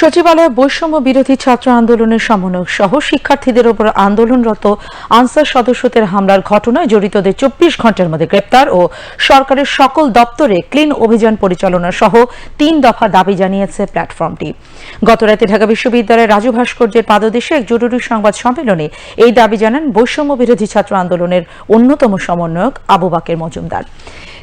সচিবালয়ে বৈষম্য বিরোধী ছাত্র আন্দোলনের সমন্বয়ক সহ শিক্ষার্থীদের ওপর আন্দোলনরত আনসার সদস্যদের হামলার ঘটনায় জড়িতদের চব্বিশ ঘণ্টার মধ্যে গ্রেপ্তার ও সরকারের সকল দপ্তরে ক্লিন অভিযান পরিচালনা সহ তিন দফা দাবি জানিয়েছে প্ল্যাটফর্মটি। গতরাতে ঢাকা বিশ্ববিদ্যালয়ের রাজু ভাস্কর্যের পাদদেশে এক জরুরি সংবাদ সম্মেলনে এই দাবি জানান বৈষম্য বিরোধী ছাত্র আন্দোলনের অন্যতম সমন্বয়ক আবু বাকের মজুমদার।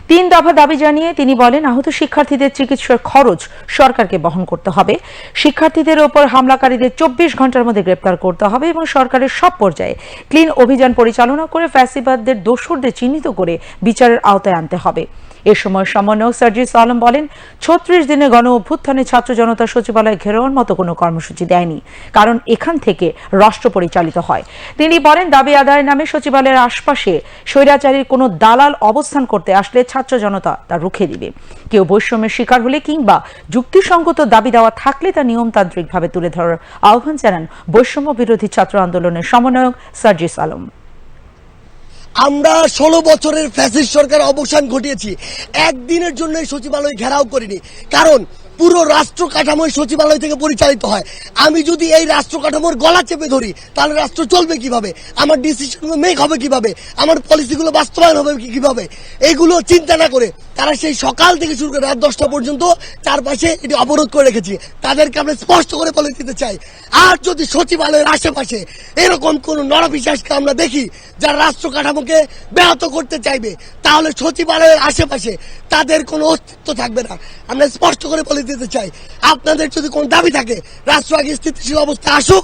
তিন দফা দাবি জানিয়ে তিনি বলেন, আহত শিক্ষার্থীদের চিকিৎসার খরচ সরকারকে বহন করতে হবে। শিক্ষার্থীদের ওপর হামলাকারীদের চব্বিশ ঘণ্টার মধ্যে গ্রেপ্তার করতে হবে এবং সরকারের সব পর্যায়ে ক্লিন অভিযান পরিচালনা করে ফ্যাসিবাদদের দোষরদের চিহ্নিত করে বিচারের আওতায় আনতে হবে। এ সময় সমন্বয়ক সার্জিস আলম বলেন, ছত্রিশ দিনে গণ অভ্যুত্থানে ছাত্র জনতা সচিবালয় ঘেরাওয়ার মতো কোনো কর্মসূচি দেয়নি, কারণ এখান থেকে রাষ্ট্র পরিচালিত হয়। তিনি বলেন, দাবি আদায়ের নামে সচিবালয়ের আশপাশে স্বৈরাচারীর কোনো দালাল অবস্থান করতে আসলে ছাত্র জনতা তা রুখে দিবে। কেউ বৈষম্যের শিকার হলে কিংবা যুক্তিসঙ্গত দাবি দেওয়া থাকলে তা নিয়মতান্ত্রিকভাবে তুলে ধরার আহ্বান জানান বৈষম্য বিরোধী ছাত্র আন্দোলনের সমন্বয়ক সার্জিস আলম। আমরা ষোলো বছরের ফ্যাসিস্ট সরকার অবসান ঘটিয়েছি। একদিনের জন্য সচিবালয় ঘেরাও করিনি। কারণ পুরো রাষ্ট্র কাঠামো সচিবালয় থেকে পরিচালিত হয়। আমি যদি এই রাষ্ট্র কাঠামোর গলা চেপে ধরি, তাহলে রাষ্ট্র চলবে কীভাবে? আমার ডিসিশনগুলো মেক হবে কীভাবে? আমার পলিসিগুলো বাস্তবায়ন হবে কীভাবে? এগুলো চিন্তা না করে তারা সেই সকাল থেকে শুরু করে রাত দশটা পর্যন্ত চারপাশে এটি অবরোধ করে রেখেছি। তাদেরকে আমরা স্পষ্ট করে বলে দিতে চাই, আর যদি সচিবালয়ের আশেপাশে এরকম কোন নরবিশ্বাসকে আমরা দেখি যারা রাষ্ট্র কাঠামোকে ব্যাহত করতে চাইবে, তাহলে সচিবালয়ের আশেপাশে তাদের কোনো অস্তিত্ব থাকবে না। আমরা স্পষ্ট করে বলে দিতে চাই। আপনাদের যদি কোন দাবি থাকে রাষ্ট্র আগে স্থিতিশীল অবস্থা আসুক,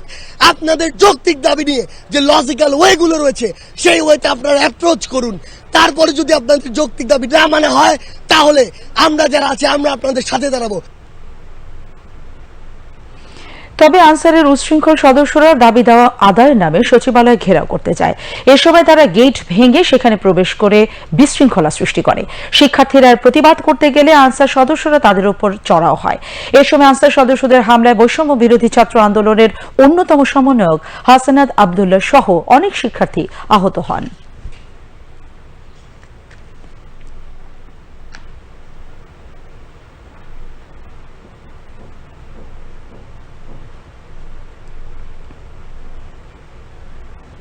আপনাদের যৌক্তিক দাবি নিয়ে যে লজিক্যাল ওয়েগুলো রয়েছে, সেই ওয়েতে আপনারা অ্যাপ্রোচ করুন। তারপরে যদি আপনাদের যৌক্তিক দাবি না মানে হয়, তাহলে আমরা যারা আছে, আমরা আপনাদের সাথে দাঁড়াবো। তবে আনসারের উচ্ছৃঙ্খল সদস্যরা দাবি দেওয়া আদায়ের নামে সচিবালয় ঘেরাও করতে চায়। এ সময় তারা গেট ভেঙে সেখানে প্রবেশ করে বিশৃঙ্খলা সৃষ্টি করে। শিক্ষার্থীরা প্রতিবাদ করতে গেলে আনসার সদস্যরা তাদের উপর চড়াও হয়। এ সময় আনসার সদস্যদের হামলায় বৈষম্য বিরোধী ছাত্র আন্দোলনের অন্যতম সমন্বয়ক হাসানাত আবদুল্লাহ সহ অনেক শিক্ষার্থী আহত হন।